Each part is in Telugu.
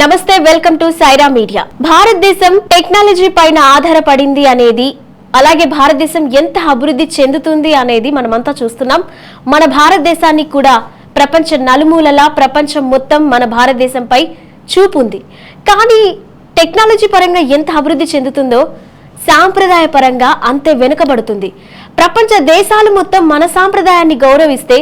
నమస్తే వెల్కమ్ టు సైరా మీడియా. భారతదేశం టెక్నాలజీ పైన ఆధారపడింది అనేది అలాగే భారతదేశం ఎంత అభివృద్ధి చెందుతుంది అనేది మనమంతా చూస్తున్నాం. మన భారతదేశాన్ని కూడా ప్రపంచ నలుమూలలా ప్రపంచం మొత్తం మన భారతదేశంపై చూపుంది కానీ టెక్నాలజీ పరంగా ఎంత అభివృద్ధి చెందుతుందో సాంప్రదాయ పరంగా అంతే వెనుకబడుతుంది. ప్రపంచ దేశాలు మొత్తం మన సాంప్రదాయాన్ని గౌరవిస్తే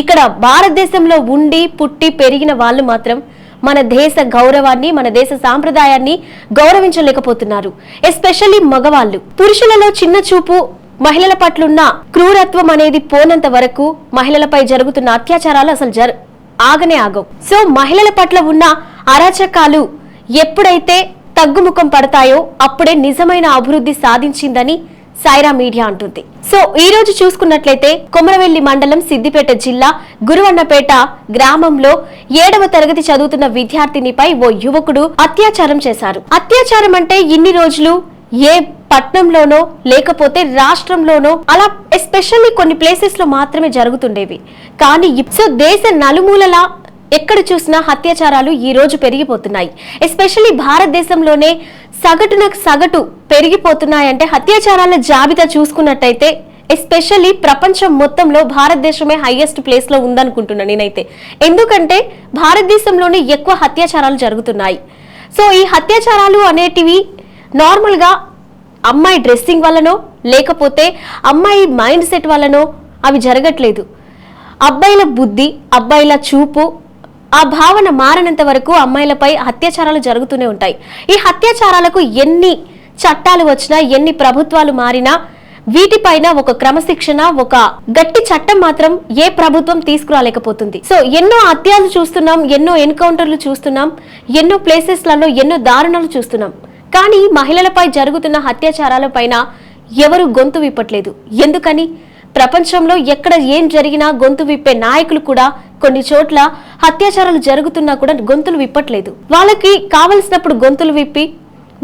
ఇక్కడ భారతదేశంలో ఉండి పుట్టి పెరిగిన వాళ్ళు మాత్రం మన దేశ గౌరవాన్ని మన దేశ సాంప్రదాయాన్ని గౌరవించలేకపోతున్నారు. ఎస్పెషల్లీ మగవాళ్ళు. పురుషులలో చిన్న చూపు మహిళల పట్లున్న క్రూరత్వం అనేది పోనంత వరకు మహిళలపై జరుగుతున్న అత్యాచారాలు అసలు జర ఆగనే ఆగవు. సో మహిళల పట్ల ఉన్న అరాచకాలు ఎప్పుడైతే తగ్గుముఖం పడతాయో అప్పుడే నిజమైన అభివృద్ధి సాధించిందని సాయిరా మీడియా అంటుంది. సో ఈ రోజు చూసుకున్నట్లయితే కొమరవెల్లి మండలం సిద్దిపేట జిల్లా గురువన్నపేట గ్రామంలో ఏడవ తరగతి చదువుతున్న విద్యార్థినిపై ఓ యువకుడు అత్యాచారం చేశారు. అత్యాచారం అంటే ఇన్ని రోజులు ఏ పట్నంలోనో లేకపోతే రాష్ట్రంలోనో అలా ఎస్పెషల్లీ కొన్ని ప్లేసెస్లో మాత్రమే జరుగుతుండేవి. కానీ ఇప్సో దేశ నలుమూలలా ఎక్కడ చూసినా అత్యాచారాలు ఈ రోజు పెరిగిపోతున్నాయి. ఎస్పెషల్లీ భారతదేశంలోనే సగటున సగటు పెరిగిపోతున్నాయంటే అత్యాచారాల జాబితా చూసుకున్నట్టయితే ఎస్పెషల్లీ ప్రపంచం మొత్తంలో భారతదేశమే హైయెస్ట్ ప్లేస్లో ఉందనుకుంటున్నాను నేనైతే. ఎందుకంటే భారతదేశంలోనే ఎక్కువ అత్యాచారాలు జరుగుతున్నాయి. సో ఈ అత్యాచారాలు అనేటివి నార్మల్గా అమ్మాయి డ్రెస్సింగ్ వల్లనో లేకపోతే అమ్మాయి మైండ్ సెట్ వల్లనో అవి జరగట్లేదు. అబ్బాయిల బుద్ధి అబ్బాయిల చూపు ఆ భావన మారనంత వరకు అమ్మాయిలపై అత్యాచారాలు జరుగుతూనే ఉంటాయి. ఈ అత్యాచారాలకు ఎన్ని చట్టాలు వచ్చినా ఎన్ని ప్రభుత్వాలు మారినా వీటిపైన ఒక క్రమశిక్షణ ఒక గట్టి చట్టం మాత్రం ఏ ప్రభుత్వం తీసుకురాలేకపోతుంది. సో ఎన్నో హత్యాలు చూస్తున్నాం ఎన్నో ఎన్కౌంటర్లు చూస్తున్నాం ఎన్నో ప్లేసెస్లలో ఎన్నో దారుణాలు చూస్తున్నాం. కానీ మహిళలపై జరుగుతున్న అత్యాచారాల పైన ఎవరు గొంతు విప్పట్లేదు. ఎందుకని? ప్రపంచంలో ఎక్కడ ఏం జరిగినా గొంతు విప్పే నాయకులు కూడా కొన్ని చోట్ల అత్యాచారాలు జరుగుతున్నా కూడా గొంతులు విప్పట్లేదు. వాళ్ళకి కావలసినప్పుడు గొంతులు విప్పి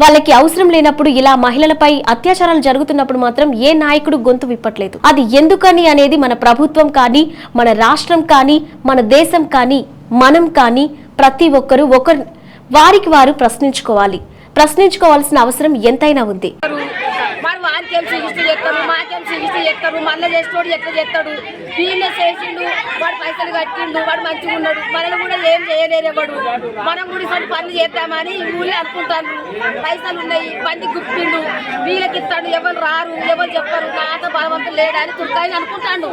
వాళ్ళకి అవసరం లేనప్పుడు ఇలా మహిళలపై అత్యాచారాలు జరుగుతున్నప్పుడు మాత్రం ఏ నాయకుడు గొంతు విప్పట్లేదు. అది ఎందుకని అనేది మన ప్రభుత్వం కానీ మన రాష్ట్రం కానీ మన దేశం కానీ మనం కానీ ప్రతి ఒక్కరూ ఒకరు వారికి వారు ప్రశ్నించుకోవాలి. ప్రశ్నించుకోవాల్సిన అవసరం ఎంతైనా ఉంది. వానికేం చికిత్స చేస్తారు? మాకేం చికిత్స చేస్తారు? మళ్ళీ చేస్తాడు ఎట్లా చేస్తాడు? వీళ్ళే చేసిండు వాడు పైసలు కట్టిండు వాడు మంచిగా ఉన్నాడు. మనల్ని కూడా ఏం చేయలేరు ఎవడు మనం కూడా ఇటువంటి పనులు చేద్దామని ఈ ఊళ్ళో అనుకుంటాను పైసలు ఉన్నాయి బండి గుప్పిండు. ఇస్తాడు ఎవరు రారు ఎవరు చెప్పరు. నాట బలవంతులు లేడని తుర్కాయని అనుకుంటాను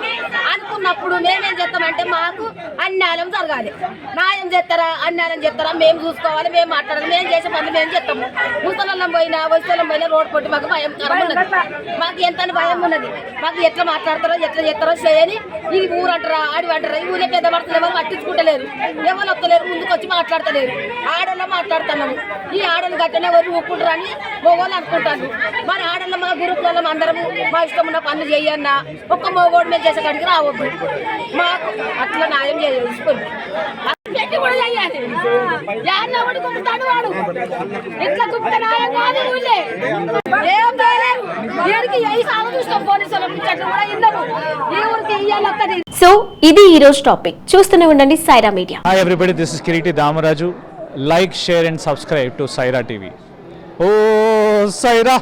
అనుకున్నప్పుడు మేమేం చేస్తామంటే మాకు అన్యాయం జరగాలి. న్యాయం చేస్తారా? అన్యాయం చేస్తారా? మేము చూసుకోవాలి మేము మాట్లాడాలి మేము చేసే పనులు మేము చేస్తాము ముసలం పోయినా వయసులం పోయినా రోడ్ పొట్టి మాకు భయం ఉన్నది. మాకు ఎంత భయం ఉన్నది? మాకు ఎట్లా మాట్లాడతారో ఎట్లా చేస్తారో చేయని ఈ ఊరు అంటారా ఆడి అంటారా ఈ ఊరే పెద్ద పడుతుంది ఎవరు పట్టించుకుంటలేరు. ఎవరు వస్తలేరు ముందుకు వచ్చి మాట్లాడతలేరు. ఆడోళ్ళు మాట్లాడుతున్నాము ఈ ఆడోళ్ళు గట్టనే ఎవరు ఒప్పుకుంటారు అని మగవాళ్ళు అనుకుంటాను ఆడోళ్ళ మా గురుకులలో అందరము మా ఇష్టం ఉన్న పనులు చేయన్నా ఒక్క మగోడు మీద చేసే కాడికి రావద్దు. మాకు అట్లా న్యాయం చేసుకోండి పెట్టి కూడా చెయ్యాలి. యాన్న ఒకటి కుమ్ముతాడు వాడు. ఇట్లా కుమ్మితే న్యాయం కాదు ఊళ్ళే ఏం చేయలేరు. దీనికి ఏ సాగు చూస్తాం పోలీసులు చెట్లు కూడా ఇన్నాము ఈ ఊరికి ఇయ్యాలక్కది సో ఇది ఈ రోజు టాపిక్. చూస్తూనే ఉండండి Saira media. Hi everybody, this is Kiriti Damaraju. Like, share and subscribe to Saira TV. Oh, Saira!